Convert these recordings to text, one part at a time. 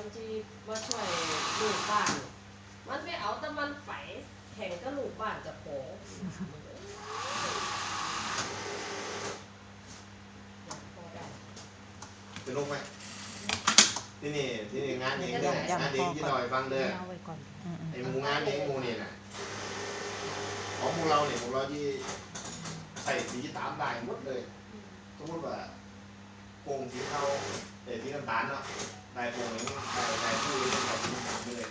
มันที่มาช่วยลูกบ้าน มันไปเอาแต่มันไปแข่งกับลูกบ้านเจะโผงจะลงไหมที่นี่ที่นี่งานเองเด้องานเองที่ลอยฟังเด้อเอาไว้ก่อนอืมอืมไอ้หมูงานเองหมูนี่น่ะของพวกเราเนี่ยพวกเราที่ใส่สีตามได้หมดเลยสมมติว่าโป่งสีเทาเอ้ยสีน้ำตาลเนาะ ได้โป่งนี้ได้ได้ผู้นี้ได้สีน้ำตาลไปเลย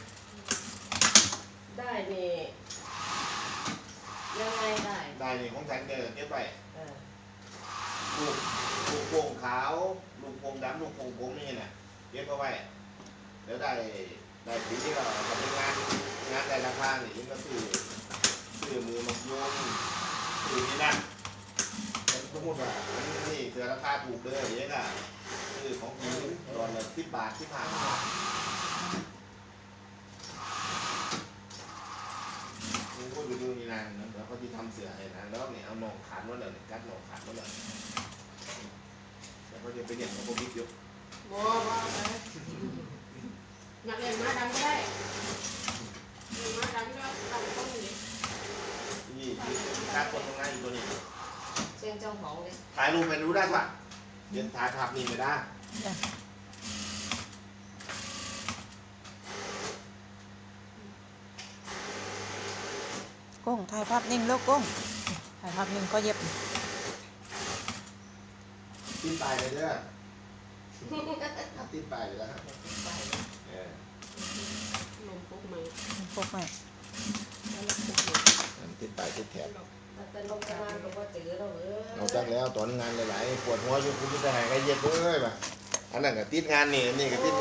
ได้นี่ยังไงได้ได้นี่ของฉันเด้อเก็บไว้เออลูกลูกโป่งขาวลูกโป่งดำลูกโป่งผมนี่น่ะเก็บเอาไว้แล้วได้ได้สีที่เราทำเป็นงานงานได้ราคานี่ยิ่ก็คือซื้อมือมายงซื้อนี่นั่นแต่สมมติว่านนี้เสือราคาถูกเลยอย่างเงี้ยก็ อของจริงตอนละสิบบาทที่ผ่านมามึงก็ไปดูนี่นางนะแล้วเขาที่ทำเสือให้นางแล้วเนี่ยเอาหนองขันมาเลยกัดหนองขันมาเลยแล้วเขาจะไปเรียนกับพวกบิ๊กอยู่บ่บ่ไปอยากเล่นม้าดำก็ได้เล่นม้าดำก็ตั้งต้องนี่นี่ที่การคนตรงนั้นอยู่ตัวนี้เส้นเจ้าของเลยถ่ายรูปไปรู้ได้ปะเดี๋ยวถ่ายภาพนี่ไม่ได้ กุ้งถ่ายภาพนิ่งแล้วกุ้งถ่ายภาพนิ่งก็เย็บติ้นตายเลยเด้อติ้นตายเลยนะครับเออลมปุ๊บไหมพวกไม่แล้วลมปุ๊บไหมติ้นตายติ้นแถบแต่ลงกระดานก็บ่เจอเราเออเราจักแล้วตอนงานหลายๆปวดหัวอยู่คุณจะหายก็เย็บเลยป่ะ อันนั้นก็ติดงานนี่อันนี่ก็ติด